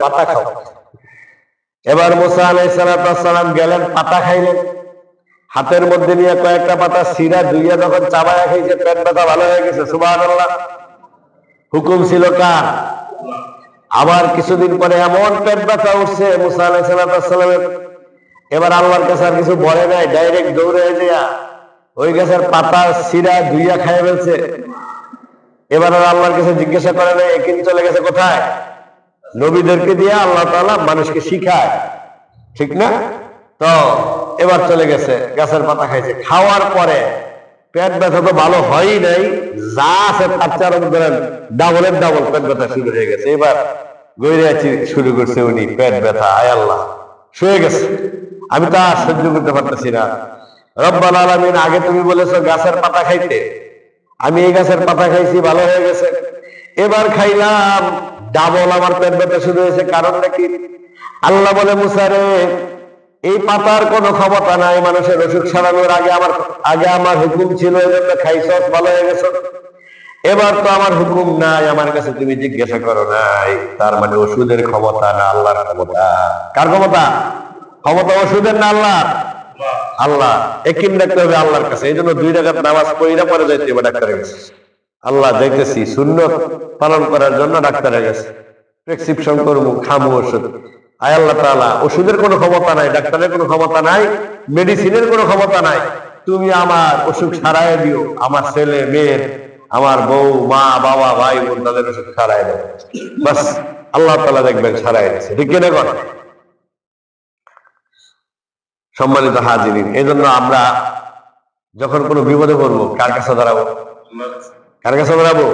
পাতা খাও। এবার মুসা আলাইসালাম গেলেন, পাতা খাইলেন। হাতের মধ্যে নিয়ে কয়েকটা পাতা সিরা ধুইয়া যখন চাবায়া খাইছে পেট ব্যথা ভালো হয়ে গেছে সুবাহ হুকুম ছিল কার? আবার কিছুদিন পরে এমন পেট ব্যথা উঠছে মুসা আলাইসালামের এবার আল্লাহর কাছে আর কিছু বলে নাই, ডাইরেক্ট দৌড়ে যা ওই গাছের পাতা সিরা ধুইয়া খাইয়ে ফেলছে। এবার আর আল্লাহর কাছে জিজ্ঞাসা করে নাই একিন চলে গেছে, কোথায়? নবীদেরকে দিয়ে আল্লাহ তাআলা মানুষকে শিখায়। ঠিক না? তো, এবার চলে গেছে, গাছের পাতা খাইছে। খাওয়ার পরে পেট ব্যথা তো ভালো হয়ই নাই, যা আছে তার চারণ করেন, ডাবলের ডাবল পেট ব্যথা শুরু হয়ে গেছে। এবার গৈরাচি শুরু করছে উনি, পেট ব্যথা, আয় আল্লাহ। শুয়ে গেছে। আমি তা সহ্য করতে পারতেছি না। রব্বাল আলামিন, আগে তুমি বলেছ গাছের পাতা খাইতে। আমি এই গাছের পাতা খাইছি, ভালো হয়ে গেছে। এবার খাইলাম ডাবল আমার পেট ব্যথা শুরু হয়েছে কারণ নাকি? আল্লাহ বলে মুসারে এই পাতার কোনো ক্ষমতা নাই মানুষের অসুখ সারানোর আগে আমার আগে আমার হুকুম ছিল এই জন্য খাইছস ভালো হয়ে গেছ। এবার তো আমার হুকুম নাই আমার কাছে তুমি জিজ্ঞাসা করো নাই তার মানে ওষুধের ক্ষমতা না আল্লাহর ক্ষমতা? কার ক্ষমতা? ক্ষমতা ওষুধের না আল্লাহ। আল্লাহ। একিম ডাকতে হবে আল্লাহর কাছে এই জন্য দুই রাকাত নামাজ পড়িনা পরে যাইতে হবে ডাক্তারের কাছে। আল্লাহ দেখতেছি সুন্নত পালন করার জন্য ডাক্তারের কাছে প্রেসক্রিপশন করব, খামু ওষুধ। আয় আল্লাহ তাআলা, ওষুধের কোনো ক্ষমতা নাই, ডাক্তারের কোনো ক্ষমতা নাই, মেডিসিনের কোনো ক্ষমতা নাই। তুমি আমার অসুখ সারায় দিও, আমার ছেলে মেয়ের আমার বউ, মা, বাবা, ভাই, বোন, তাদের অসুখ সারায় দেবে বাস, আল্লাহ তাআলা দেখবেন সারায় দিচ্ছে ঠিক কিনা কথা? সম্মানিত হাজিরিন এই জন্য আমরা যখন কোনো বিপদে পড়ব, কার কাছে দাঁড়াবো? কার কাছে দাঁড়াবো